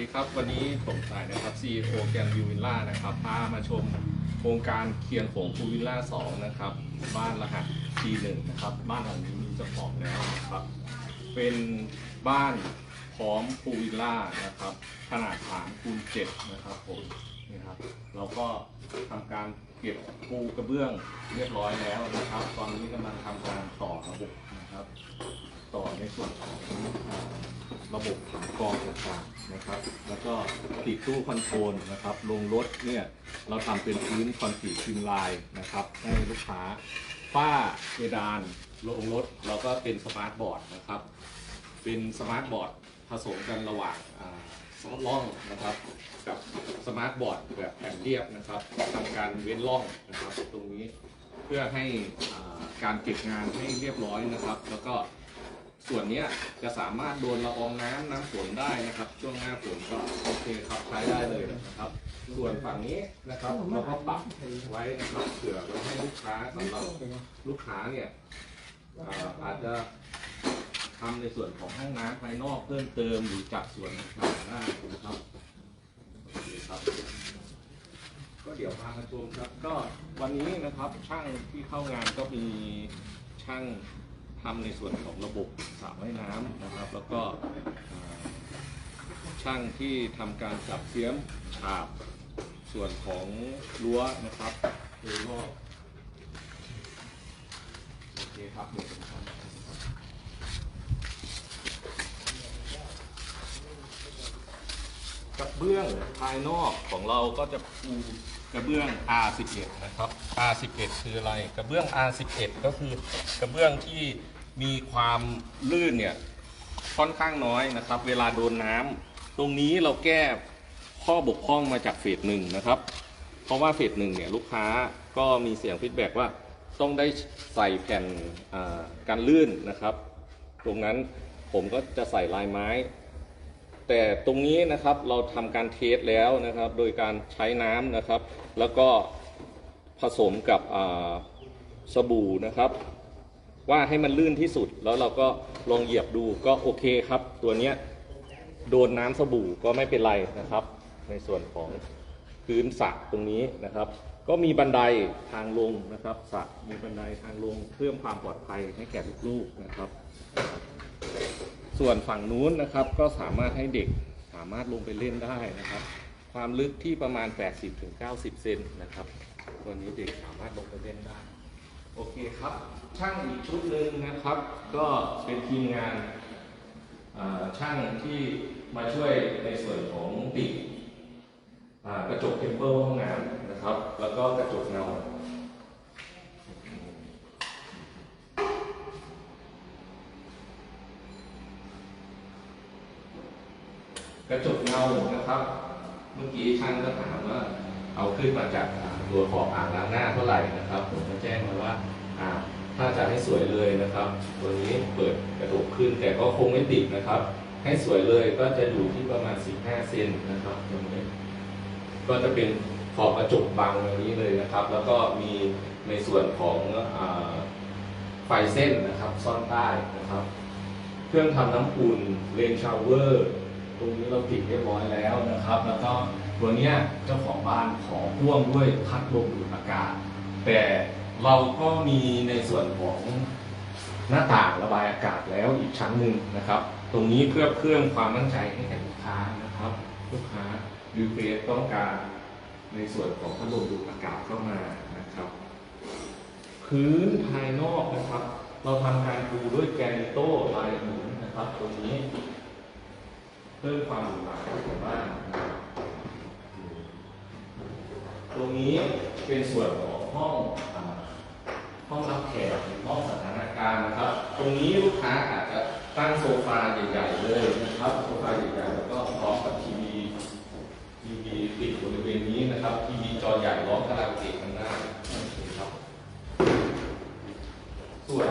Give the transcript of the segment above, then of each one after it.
ดีครับ วันนี้ผมสายนะครับ CEO แกนยูวิลล่านะครับพามาชมโครงการเคียนของพูวิลล่า2นะครับ บ้านรหัส T1 นะครับ บ้านหลังนี้มีเจ้าของแล้วนะครับ เป็นบ้านพร้อมพูวิลล่านะครับ ขนาดฐานคูณ7นะครับผมนี่ครับเราก็ทำการเก็บปูกระเบื้องเรียบร้อยแล้วนะครับ ตอนนี้กำลังทำการต่อระบบนะครับ ต่อในส่วนของระบบถังกรองต่างๆนะครับ แล้วก็ติดตู้คอนโทรลนะครับลงรถเนี่ยเราทำเป็นพื้นคอนกรีตซิมลน์นะครับ ให้ลูกค้าฝ้าเพดานลงรถเราก็เป็นสมาร์ทบอร์ดนะครับ เป็นสมาร์ทบอร์ดผสมกันระหว่างอ่าซอล่องนะครับ กับสมาร์ทบอร์ดแบบแผ่นเรียบนะครับทำการเว้นร่องนะครับ ตรงนี้เพื่อให้การเก็บงานให้เรียบร้อยนะครับ แล้วก็ ส่วนเนี้ยจะสามารถโดนละอองน้ำน้ำฝนได้นะครับ ช่วงหน้าฝนก็โอเคครับใช้ได้เลยนะครับ ส่วนฝั่งนี้นะครับเราก็ปรับไว้นะครับเผื่อไว้ให้ลูกค้าสำหรับลูกค้าเนี่ยอ่าอาจจะทำในส่วนของห้องน้ำภายนอกเพิ่มเติมหรือจัดส่วนต่างๆได้นะครับโอเคครับก็เดี๋ยวพามาชมครับ ก็วันนี้นะครับช่างที่เข้างานก็มีช่าง ทำในส่วนของระบบสระว่ายน้ำนะครับ แล้วก็ช่างที่ทำการจับเสียมฉาบส่วนของรั้วนะครับโดยรอบโอเคครับเดี๋ยวผมทำนะครับเบื้องภายนอกของเราก็จะปู กระเบื้อง R11 นะครับ R11 คืออะไร กระเบื้อง R11 ก็คือกระเบื้องที่มีความลื่นเนี่ยค่อนข้างน้อยนะครับ เวลาโดนน้ำตรงนี้เราแก้ข้อบกพร่องมาจากเฟสหนึ่งนะครับ เพราะว่าเฟสหนึ่งเนี่ยลูกค้าก็มีเสียงฟีดแบ็กว่าต้องได้ใส่แผ่นอ่ากันลื่นนะครับ ตรงนั้นผมก็จะใส่ลายไม้ แต่ตรงนี้นะครับเราทำการเทสแล้วนะครับ โดยการใช้น้ำนะครับ แล้วก็ผสมกับสบู่นะครับ ว่าให้มันลื่นที่สุดแล้วเราก็ลองเหยียบดูก็โอเคครับ ตัวเนี้ยโดนน้ำสบู่ก็ไม่เป็นไรนะครับ ในส่วนของพื้นสระตรงนี้นะครับ ก็มีบันไดทางลงนะครับสระมีบันไดทางลงเพิ่มความปลอดภัยให้แก่ลูกๆนะครับ ส่วนฝั่งนู้นนะครับก็สามารถให้เด็กสามารถลงไปเล่นได้นะครับ ความลึกที่ประมาณ 80-90 เซนนะครับ ตัวนี้เด็กสามารถลงไปเล่นได้ โอเคครับ ช่างอีกชุดหนึ่งนะครับ ก็เป็นทีมงานช่างที่มาช่วยในส่วนของติดกระจกเทมเปิลห้องน้ำนะครับ แล้วก็กระจกเงา กระจกเงานะครับ เมื่อกี้ช่างก็ถามว่าเอาขึ้นมาจากตัวขอบอ่างล้างหน้าเท่าไหร่นะครับ ผมก็แจ้งมาว่าอ่าถ้าจะให้สวยเลยนะครับ ตัวนี้เปิดกระจกขึ้นแต่ก็คงไม่ติดนะครับ ให้สวยเลยก็จะอยู่ที่ประมาณ 15 เซนนะครับตรงนี้ก็จะเป็นขอบกระจกบังอย่างนี้เลยนะครับ แล้วก็มีในส่วนของอไฟเส้นนะครับ ซ่อนใต้นะครับ เครื่องทำน้ำอุ่นเลนชาวเวอร์ ตรงนี้เราติดเรียบร้อยแล้วนะครับ แล้วก็ตัวเนี้ยเจ้าของบ้านขอพ่วงด้วยพัดลมดูดอากาศ แต่เราก็มีในส่วนของหน้าต่างระบายอากาศแล้วอีกชั้นหนึ่งนะครับ ตรงนี้เพื่อเพิ่มความมั่นใจให้แก่ลูกค้านะครับ ลูกค้าดูเฟสต้องการในส่วนของพัดลมดูดอากาศเข้ามานะครับ พื้นภายนอกนะครับ เราทำการปูด้วยแกนิโต้ลายหมุนนะครับ ตรงนี้ เพิ่มความหรูหราของบ้านตรงนี้เป็นส่วนของห้องอห้องรับแขกห้องสถานการณ์นะครับ ตรงนี้ลูกค้าอาจจะตั้งโซฟาใหญ่ๆเลยนะครับโซฟาใหญ่ๆแล้วก็พร้อมกับทีวีทีวีติดบริเวณนี้นะครับทีวีจอใหญ่ร้องคาราโอเกะกันได้นะครับส่วน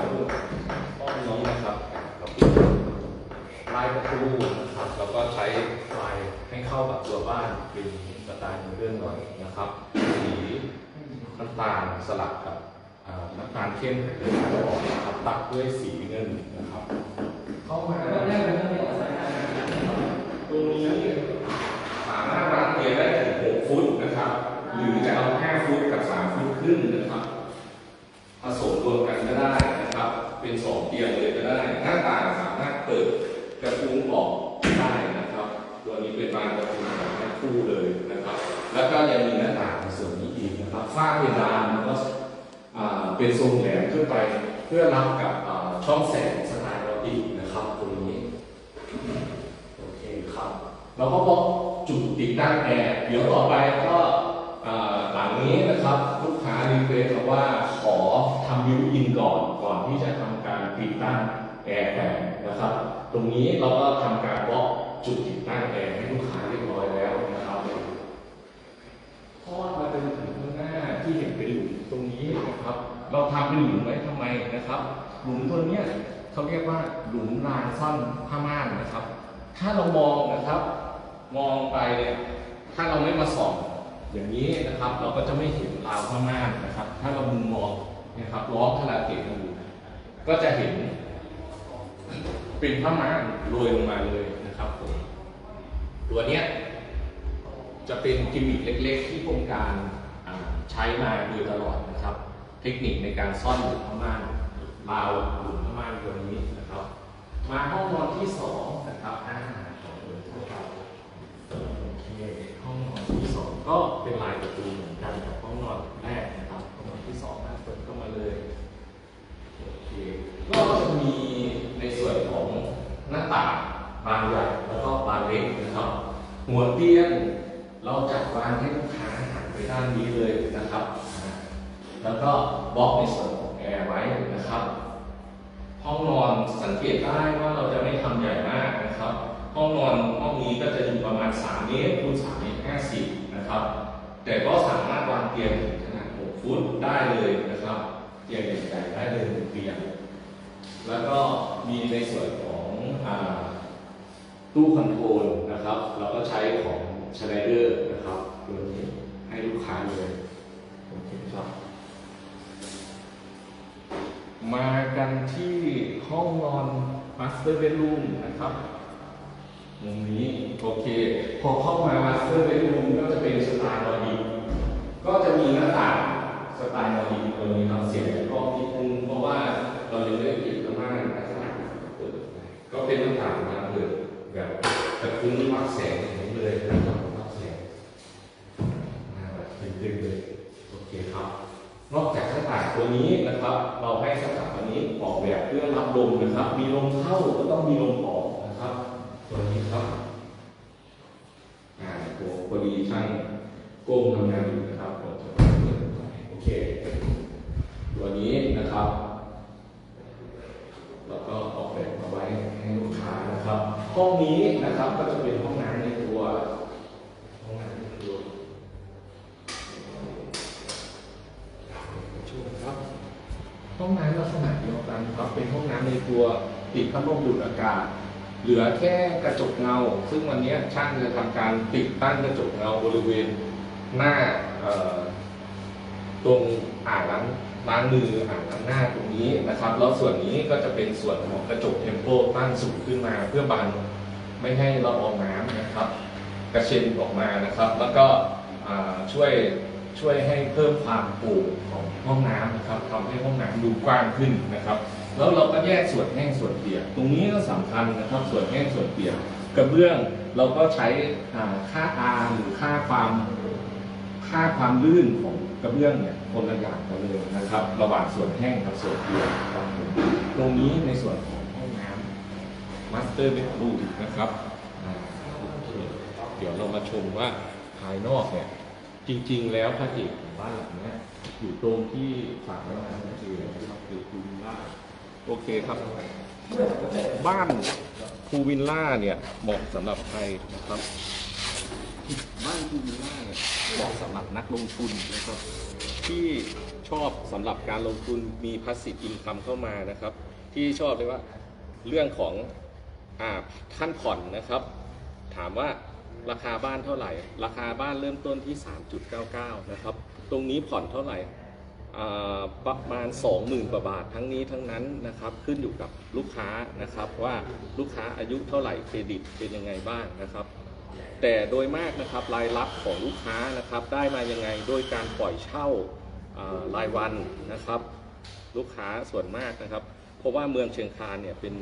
ห้องนี้นะครับลายประตูนะครับ แล้วก็ใช้ไฟให้เข้ากับตัวบ้านเป็นสไตล์เรื่องหน่อยนะครับสีน้ำตาลสลับกับน้ำตาลเข้มเป็นการออกนะครับตัดด้วยสีเงินนะครับเข้ามาได้เลยตรงนี้สามารถรับเตียงได้ถึง6ฟุตนะครับ หรือจะเอา5ฟุตกับ3ฟุตขึ้นนะครับผสมรวมกันก็ได้นะครับ เป็น 2 เตียงเลยก็ได้ หน้าต่างสามารถเปิดกระพุ้งออก รงนี้เป็นบานประตูทั้งคู่เลยนะครับ แล้วก็ยังมีหน้าต่างส่วนนี้อีกนะครับฝ้าเพดานมันก็เป็นทรงแหลมขึ้นไปเพื่อรับกับช่องแสงสไตล์เราอีกนะครับตรงนี้โอเคครับเราก็บอกจุดติดตั้งแอร์เดี๋ยวต่อไปก็หลังนี้นะครับลูกค้ารีเควสว่าขอทำวิวอินก่อนก่อนที่จะทำการติดตั้งแอร์แต่นะครับ ตรงนี้เราก็ทำการบล็อก จุดติดตั้งแอร์ให้ลูกค้าเรียบร้อยแล้วนะครับทอดมาจนถึงข้างหน้าที่เห็นเป็นหลุมตรงนี้นะครับ เราทำเป็นหลุมไว้ทำไมนะครับ หลุมตัวเนี้ยเขาเรียกว่าหลุมรางซ่อนผ้าม่านนะครับ ถ้าเรามองนะครับ มองไปเนี่ยถ้าเราไม่มาส่องอย่างนี้นะครับ เราก็จะไม่เห็นราวผ้าม่านนะครับ ถ้าเรามุมมองนะครับล้อขนาดเกตดูก็จะเห็นเป็นผ้าม่านโรยลงมาเลย นะครับผมตัวเนี้ยจะเป็นกิมมิคเล็ก ๆ ที่โครงการใช้มาโดยตลอดนะครับ เทคนิคในการซ่อนหลุมผ้าม่านราวหลุมผ้าม่านตัวนี้นะครับ มาห้องนอนที่สองนะครับอ่าของเปิดทั่วไปโอเคห้องนอนที่สองก็เป็นลายประตูเหมือนกันกับห้องนอนแรกนะครับห้องนอนที่สองนะเปิดเข้ามาเลย โอเคก็จะมีในส่วนของหน้าต่างบานใหญ่แล้วก็บานเล็กนะครับ หัวเตียงเราจัดวางให้ลูกค้าหันไปด้านนี้เลยนะครับ แล้วก็บล็อกในส่วนของแอร์ไว้นะครับ ห้องนอนสังเกตได้ว่าเราจะไม่ทำใหญ่มากนะครับ ห้องนอนห้องนี้ก็จะอยู่ประมาณ 3 เมตรคูณ3เมตร50 นะครับ แต่ก็สามารถวางเตียงขนาด 6 ฟุตได้เลยนะครับ เตียงใหญ่ๆได้เลยหนึ่งเตียง แล้วก็มีในส่วนของอา ตู้คอนโทรลนะครับ เราก็ใช้ของชไนเดอร์นะครับตัวนี้ให้ลูกค้าเลยโอเคครับ มากันที่ห้องนอน Master Bedroom นะครับมุมนี้โอเค พอเข้ามา Master Bedroom ก็จะเป็นสไตล์นอร์ดิกก็จะมีหน้าต่างสไตล์นอร์ดิกตรงนี้ครับเสียงกล้องนิดนึงเพราะว่าเรายังไม่ได้ปิดข้างล่างนะครับเปิดก็เป็นหน้าต่างมาเปิด แบบกระตุ้นรับแสงอย่างนี้เลยนะครับรับแสงมาแบบดึงๆเลยโอเคครับ นอกจากหน้าต่างตัวนี้นะครับ เราให้หน้าต่างตัวนี้ออกแบบเพื่อรับลมนะครับ มีลมเข้าก็ต้องมีลมออกนะครับ ตัวนี้ครับอ่าโอ้พอดีช่างก้มทำงานอยู่นะครับผมจะเปิดโอเค ตัวนี้นะครับแล้วก็ออกแบบมาไว้ให้ลูกค้านะครับ ห้องนี้นะครับก็จะเป็นห้องน้ำในตัว ห้องน้ำในตัวช่วยครับ ห้องน้ำลักษณะเดียวกันครับเป็นห้องน้ำในตัวติดพัดลมดูดอากาศ เหลือแค่กระจกเงา ซึ่งวันนี้ช่างจะทำการติดตั้งกระจกเงาบริเวณหน้าตรงอ่างล้าง ล้างมืออ่างล้างหน้าตรงนี้นะครับ แล้วส่วนนี้ก็จะเป็นส่วนของกระจกเทมโปตั้งสูงขึ้นมาเพื่อบังไม่ให้ละอองน้ำนะครับ กระเช็นออกมานะครับ แล้วก็ช่วยช่วยให้เพิ่มความโปร่งของห้องน้ำนะครับทำให้ห้องน้ำดูกว้างขึ้นนะครับ แล้วเราก็แยกส่วนแห้งส่วนเปียก ตรงนี้ก็สำคัญนะครับ ส่วนแห้งส่วนเปียกกระเบื้องเราก็ใช้อ่าค่าหรือค่าความค่าความลื่นของ กระเบื้องเนี่ยคนละอย่างกันเลยนะครับ ระหว่างส่วนแห้งกับส่วนเปียกครับตรงนี้ในส่วนของห้องน้ำมาสเตอร์เบดรูมนะครับเดี๋ยวเรามาชมว่าภายนอกเนี่ยจริง ๆ แล้วพระเอกของบ้านหลังนี้อยู่ตรงที่ฝากไว้นานนั่นเองนะครับคือภูวิลล่าโอเคครับ บ้านภูวิลล่าเนี่ยเหมาะสำหรับใครนะครับ บ้านภูวิลล่าเนี่ยเหมาะสำหรับนักลงทุนนะครับ ที่ชอบสำหรับการลงทุนมีพาสซีฟอินคัมเข้ามานะครับ ที่ชอบเลยว่าเรื่องของอ่าท่านผ่อนนะครับ ถามว่าราคาบ้านเท่าไหร่ ราคาบ้านเริ่มต้นที่ 3.99 นะครับ ตรงนี้ผ่อนเท่าไหร่ประมาณ 20,000กว่าบาททั้งนี้ทั้งนั้นนะครับขึ้นอยู่กับลูกค้านะครับว่าลูกค้าอายุเท่าไหร่เครดิตเป็นยังไงบ้างนะครับ แต่โดยมากนะครับรายรับของลูกค้านะครับได้มายังไงโดยการปล่อยเช่ารายวันนะครับ ลูกค้าส่วนมากนะครับ เพราะว่าเมืองเชียงคานเนี่ยเป็น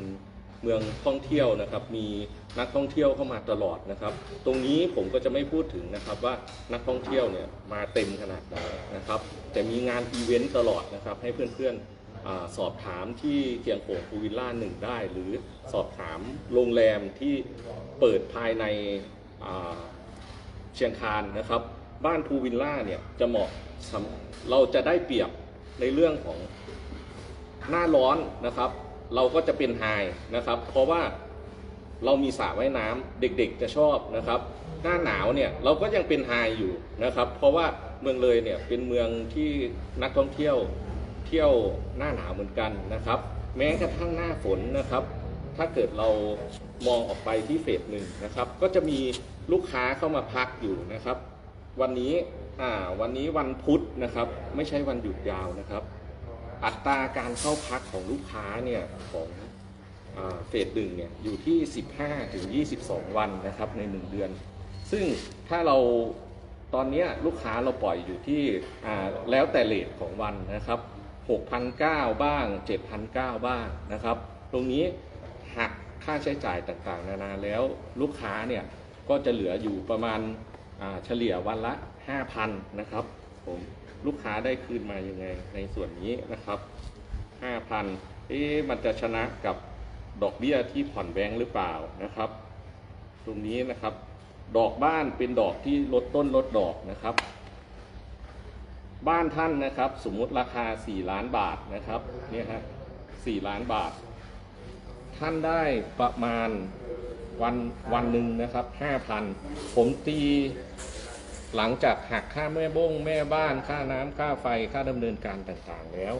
เมืองท่องเที่ยวนะครับ มีนักท่องเที่ยวเข้ามาตลอดนะครับ ตรงนี้ผมก็จะไม่พูดถึงนะครับว่านักท่องเที่ยวเนี่ยมาเต็มขนาดไหนนะครับ แต่มีงานอีเวนต์ตลอดนะครับ ให้เพื่อนๆอสอบถามที่เคียงโขงพูวิลล่าหนึ่งได้ หรือสอบถามโรงแรมที่เปิดภายใน เชียงคานนะครับ บ้านพูวิลล่าเนี่ยจะเหมาะเราจะได้เปรียบในเรื่องของหน้าร้อนนะครับ เราก็จะเป็นไฮนะครับ เพราะว่าเรามีสระว่ายน้ำเด็กๆจะชอบนะครับ หน้าหนาวเนี่ยเราก็ยังเป็นไฮอยู่นะครับ เพราะว่าเมืองเลยเนี่ยเป็นเมืองที่นักท่องเที่ยวเที่ยวหน้าหนาวเหมือนกันนะครับ แม้กระทั่งหน้าฝนนะครับ ถ้าเกิดเรามองออกไปที่เฟสหนึ่งนะครับ ก็จะมีลูกค้าเข้ามาพักอยู่นะครับ วันนี้อ่าวันนี้วันพุธนะครับ ไม่ใช่วันหยุดยาวนะครับ อัตราการเข้าพักของลูกค้าเนี่ยของเฟสหนึ่งเนี่ยอยู่ที่ 15ถึง22 วันนะครับใน 1 เดือน ซึ่งถ้าเราตอนนี้ลูกค้าเราปล่อยอยู่ที่แล้วแต่เลทของวันนะครับ6,900บ้าง7,900บ้างนะครับ ตรงนี้ ค่าใช้จ่ายต่างๆ นานาแล้วลูกค้าเนี่ยก็จะเหลืออยู่ประมาณเฉลี่ยวันละ 5,000 นะครับผมลูกค้าได้คืนมายังไงในส่วนนี้นะครับ 5,000เอ๊ะมันจะชนะกับดอกเบี้ยที่ผ่อนแบงค์หรือเปล่านะครับ ตรงนี้นะครับ ดอกบ้านเป็นดอกที่ลดต้นลดดอกนะครับ บ้านท่านนะครับ สมมุติราคา 4 ล้านบาทนะครับเนี่ยฮะ4ล้านบาท ท่านได้ประมาณวันวันหนึ่งนะครับ5,000ผมตีหลังจากหักค่าแม่บ้งแม่บ้านค่าน้ำค่าไฟค่าดำเนินการต่างๆแล้ว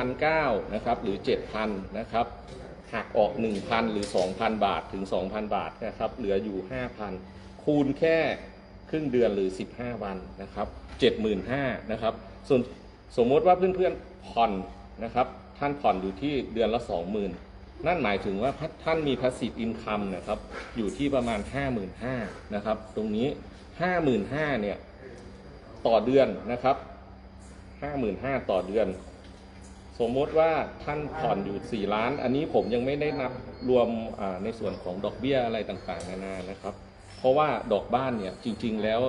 6,900นะครับหรือ 7,000นะครับหักออก 1,000 หรือ 2,000 บาทถึง 2,000 บาทนะครับเหลืออยู่ 5,000 คูณแค่ครึ่งเดือนหรือ 15 วันนะครับ75,000นะครับส่วนสมมติว่าเพื่อนๆผ่อนนะครับท่านผ่อนอยู่ที่เดือนละ 20,000 นั่นหมายถึงว่าท่านมี passive income นะครับอยู่ที่ประมาณ 55,000นะครับ ตรงนี้ 55,000เนี่ยต่อเดือนนะครับ 55,000 ต่อเดือน สมมติว่าท่านผ่อนอยู่ 4 ล้าน อันนี้ผมยังไม่ได้นับรวมในส่วนของดอกเบี้ยอะไรต่างๆ นานานะครับ เพราะว่าดอกบ้านเนี่ยจริง ๆ แล้ว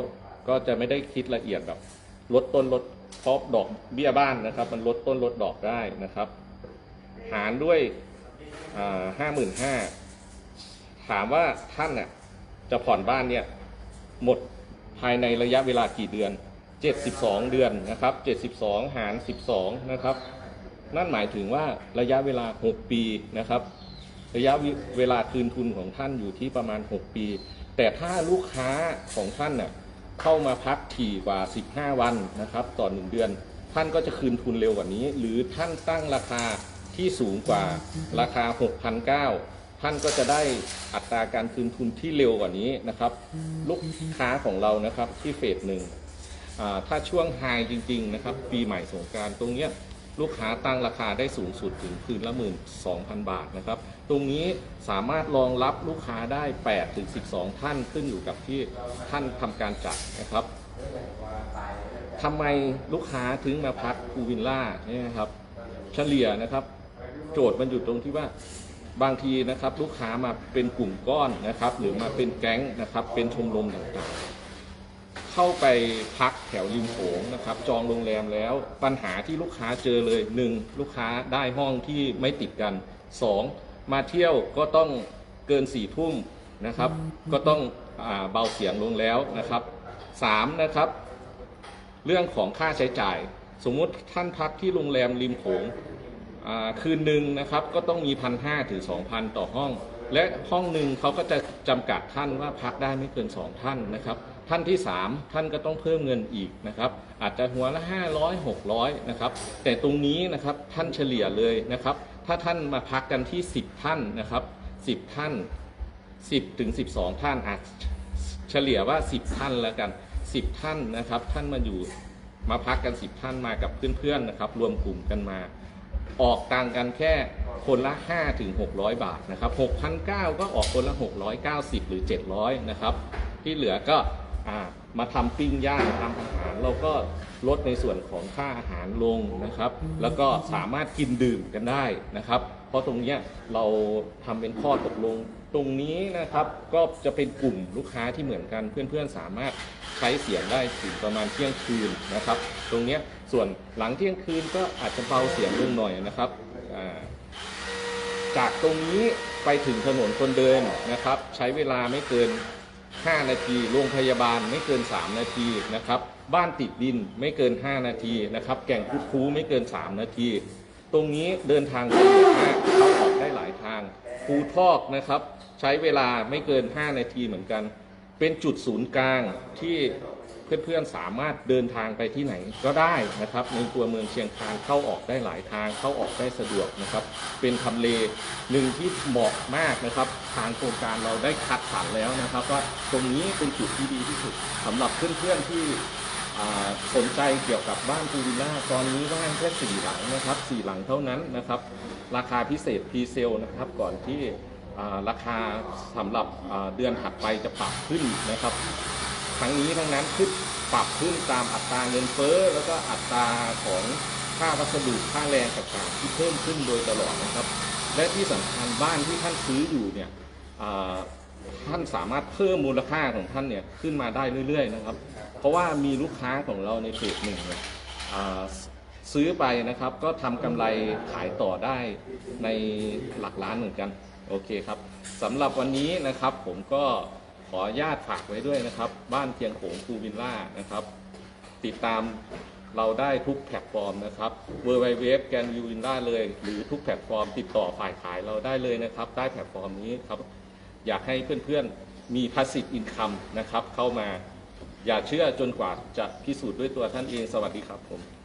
ก็จะไม่ได้คิดละเอียดแบบลดต้นลดเพราะดอกเบี้ยบ้านนะครับ มันลดต้นลดดอกได้นะครับ หารด้วย ห้าหมื่นห้าถามว่าท่านน่ะจะผ่อนบ้านเนี่ยหมดภายในระยะเวลากี่เดือน 72 เดือนนะครับ 72 หาร 12 นะครับ นั่นหมายถึงว่าระยะเวลา 6 ปีนะครับ ระยะเวลาคืนทุนของท่านอยู่ที่ประมาณ 6 ปี แต่ถ้าลูกค้าของท่านน่ะเข้ามาพักถี่กว่า 15 วันนะครับ ต่อ 1 เดือน ท่านก็จะคืนทุนเร็วกว่านี้ หรือท่านตั้งราคา ที่สูงกว่าราคา 6,900 ท่านก็จะได้อัตราการคืนทุนที่เร็วกว่านี้นะครับ ลูกค้าของเรานะครับที่เฟสหนึ่งถ้าช่วงไฮจริง ๆ นะครับ ปีใหม่สงการตรงเนี้ยลูกค้าตั้งราคาได้สูงสุดถึงคืนละหมื่นสองพันบาทนะครับ ตรงนี้สามารถรองรับลูกค้าได้8ถึง12 ท่านขึ้นอยู่กับที่ท่านทำการจัดนะครับทำไมลูกค้าถึงมาพักกูวิลล่าเนี่ยนะครับ เฉลี่ยนะครับ โจทย์มันอยู่ตรงที่ว่าบางทีนะครับลูกค้ามาเป็นกลุ่มก้อนนะครับ หรือมาเป็นแก๊งนะครับ เป็นชมรมต่างๆ เข้าไปพักแถวริมโขงนะครับ จองโรงแรมแล้วปัญหาที่ลูกค้าเจอเลยหนึ่งลูกค้าได้ห้องที่ไม่ติดกันสองมาเที่ยวก็ต้องเกินสี่ทุ่มนะครับ ก็ต้องอเบาเสียงลงแล้วนะครับสามนะครับ เรื่องของค่าใช้จ่าย สมมุติท่านพักที่โรงแรมริมโขง คืนหนึ่งนะครับก็ต้องมีพันห้าถึงสองพันต่อห้อง และห้องหนึ่งเขาก็จะจำกัดท่านว่าพักได้ไม่เกินสองท่านนะครับ ท่านที่สามท่านก็ต้องเพิ่มเงินอีกนะครับ อาจจะหัวละ 500 600นะครับแต่ตรงนี้นะครับท่านเฉลี่ยเลยนะครับ ถ้าท่านมาพักกันที่ 10 ท่านนะครับ 10 ท่าน 10ถึง12 ท่านอาจเฉลี่ยว่า 10 ท่านแล้วกัน 10 ท่านนะครับ ท่านมาอยู่มาพักกัน 10 ท่านมากับเพื่อนๆนะครับ รวมกลุ่มกันมา ออกตังกันแค่คนละ 5 ถึง 600 บาทนะครับ6,009 ก็ออกคนละ 690 หรือ 700 นะครับ ที่เหลือก็อมาทำปิ้งย่างทำอาหาร เราก็ลดในส่วนของค่าอาหารลงนะครับ แล้วก็สามารถกินดื่มกันได้นะครับ เพราะตรงนี้เราทำเป็นข้อตกลง ตรงนี้นะครับก็จะเป็นกลุ่มลูกค้าที่เหมือนกันเพื่อนๆ สามารถใช้เสียงได้ถึงประมาณเที่ยงคืนนะครับ ตรงนี้ส่วนหลังเที่ยงคืนก็อาจจะเบาเสียงลงหน่อยนะครับจากตรงนี้ไปถึงถนนคนเดินนะครับ ใช้เวลาไม่เกิน 5 นาทีโรงพยาบาลไม่เกิน 3 นาทีนะครับ บ้านติดดินไม่เกิน 5 นาทีนะครับ แก่งคุดคูไม่เกิน 3 นาที ตรงนี้เดินทางสะดวกมากเข้าออกได้หลายทางภูทอกนะครับ ใช้เวลาไม่เกิน 5 นาทีเหมือนกัน เป็นจุดศูนย์กลางที่เพื่อนๆสามารถเดินทางไปที่ไหนก็ได้นะครับ ในตัวเมืองเชียงคานเข้าออกได้หลายทางเข้าออกได้สะดวกนะครับ เป็นทำเลหนึ่งที่เหมาะมากนะครับ ทางโครงการเราได้คัดสรรแล้วนะครับว่าตรงนี้เป็นจุดที่ดีที่สุดสำหรับเพื่อนๆที่สนใจเกี่ยวกับบ้านพูวิลล่าตอนนี้บ้านแค่สี่หลังนะครับสี่หลังเท่านั้นนะครับ ราคาพิเศษพีเซลนะครับก่อนที่ ราคาสำหรับเดือนถัดไปจะปรับขึ้นนะครับ ทั้งนี้ทั้งนั้นขึ้นปรับขึ้นตามอัตราเงินเฟ้อแล้วก็อัตราของค่าวัสดุค่าแรงต่างๆที่เพิ่มขึ้นโดยตลอดนะครับ และที่สำคัญบ้านที่ท่านซื้ออยู่เนี่ยท่านสามารถเพิ่มมูลค่าของท่านเนี่ยขึ้นมาได้เรื่อยๆนะครับ เพราะว่ามีลูกค้าของเราในเพจหนึ่งเนี่ยซื้อไปนะครับก็ทำกำไรขายต่อได้ในหลักล้านเหมือนกัน โอเคครับสำหรับวันนี้นะครับผมก็ขออนุญาตฝากไว้ด้วยนะครับ บ้านเพียงโขงคูวิลล่านะครับ ติดตามเราได้ทุกแพลตฟอร์มนะครับ w w w แกนยูวินล่าเลย หรือทุกแพลตฟอร์ม ติดต่อฝ่ายขายเราได้เลยนะครับ ได้แพลตฟอร์มนี้ครับ อยากให้เพื่อนๆมี passive income นะครับ เข้ามาอย่าเชื่อจนกว่าจะพิสูจน์ด้วยตัวท่านเองสวัสดีครับผม